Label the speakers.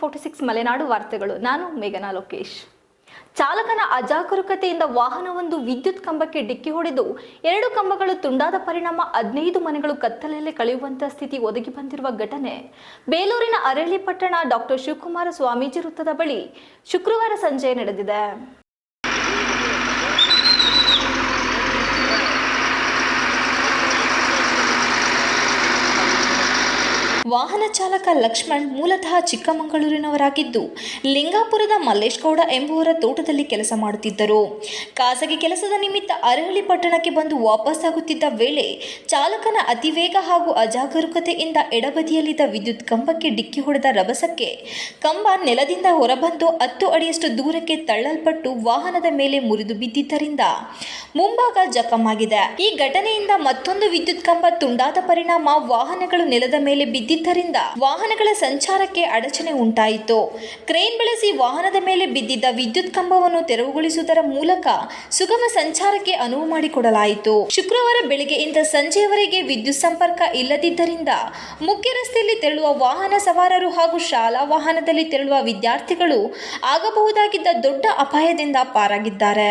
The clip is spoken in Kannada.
Speaker 1: ಫೋರ್ಟಿ ಸಿಕ್ಸ್ ಮಲೆನಾಡು ವಾರ್ತೆಗಳು. ನಾನು ಮೇಘನಾ ಲೋಕೇಶ್. ಚಾಲಕನ ಅಜಾಗರೂಕತೆಯಿಂದ ವಾಹನವೊಂದು ವಿದ್ಯುತ್ ಕಂಬಕ್ಕೆ ಡಿಕ್ಕಿ ಹೊಡೆದು ಎರಡು ಕಂಬಗಳು ತುಂಡಾದ ಪರಿಣಾಮ ಹದಿನೈದು ಮನೆಗಳು ಕತ್ತಲೆಯಲ್ಲೇ ಕಳೆಯುವಂತಹ ಸ್ಥಿತಿ ಒದಗಿ ಬಂದಿರುವ ಘಟನೆ. ಬೇಲೂರಿನ ಅರಳಿ ಪಟ್ಟಣ ಡಾಕ್ಟರ್ ಶಿವಕುಮಾರ ಸ್ವಾಮೀಜಿ ವೃತ್ತದ ಬಳಿ ಶುಕ್ರವಾರ ಸಂಜೆ ನಡೆದಿದೆ. ವಾಹನ ಚಾಲಕ ಲಕ್ಷ್ಮಣ್ ಮೂಲತಃ ಚಿಕ್ಕಮಗಳೂರಿನವರಾಗಿದ್ದು, ಲಿಂಗಾಪುರದ ಮಲ್ಲೇಶ್ ಗೌಡ ಎಂಬುವರ ತೋಟದಲ್ಲಿ ಕೆಲಸ ಮಾಡುತ್ತಿದ್ದರು. ಖಾಸಗಿ ಕೆಲಸದ ನಿಮಿತ್ತ ಅರಹಳ್ಳಿ ಪಟ್ಟಣಕ್ಕೆ ಬಂದು ವಾಪಸ್ಸಾಗುತ್ತಿದ್ದ ವೇಳೆ ಚಾಲಕನ ಅತಿವೇಗ ಹಾಗೂ ಅಜಾಗರೂಕತೆಯಿಂದ ಎಡಬದಿಯಲ್ಲಿದ್ದ ವಿದ್ಯುತ್ ಕಂಬಕ್ಕೆ ಡಿಕ್ಕಿ ಹೊಡೆದ ರಭಸಕ್ಕೆ ಕಂಬ ನೆಲದಿಂದ ಹೊರಬಂದು ಹತ್ತು ಅಡಿಯಷ್ಟು ದೂರಕ್ಕೆ ತಳ್ಳಲ್ಪಟ್ಟು ವಾಹನದ ಮೇಲೆ ಮುರಿದು ಬಿದ್ದಿದ್ದರಿಂದ ಮುಂಭಾಗ ಜಖಮಾಗಿದೆ. ಈ ಘಟನೆಯಿಂದ ಮತ್ತೊಂದು ವಿದ್ಯುತ್ ಕಂಬ ತುಂಡಾದ ಪರಿಣಾಮ ವಾಹನಗಳು ನೆಲದ ಮೇಲೆ ಬಿದ್ದಿದ್ದರಿಂದ ವಾಹನಗಳ ಸಂಚಾರಕ್ಕೆ ಅಡಚಣೆ ಉಂಟಾಯಿತು. ಕ್ರೇನ್ ಬಳಸಿ ವಾಹನದ ಮೇಲೆ ಬಿದ್ದಿದ್ದ ವಿದ್ಯುತ್ ಕಂಬವನ್ನು ತೆರವುಗೊಳಿಸುವುದರ ಮೂಲಕ ಸುಗಮ ಸಂಚಾರಕ್ಕೆ ಅನುವು ಮಾಡಿಕೊಡಲಾಯಿತು. ಶುಕ್ರವಾರ ಬೆಳಗ್ಗೆಯಿಂದ ಸಂಜೆಯವರೆಗೆ ವಿದ್ಯುತ್ ಸಂಪರ್ಕ ಇಲ್ಲದಿದ್ದರಿಂದ ಮುಖ್ಯ ರಸ್ತೆಯಲ್ಲಿ ತೆರಳುವ ವಾಹನ ಸವಾರರು ಹಾಗೂ ಶಾಲಾ ವಾಹನದಲ್ಲಿ ತೆರಳುವ ವಿದ್ಯಾರ್ಥಿಗಳು ಆಗಬಹುದಾಗಿದ್ದ ದೊಡ್ಡ ಅಪಾಯದಿಂದ ಪಾರಾಗಿದ್ದಾರೆ.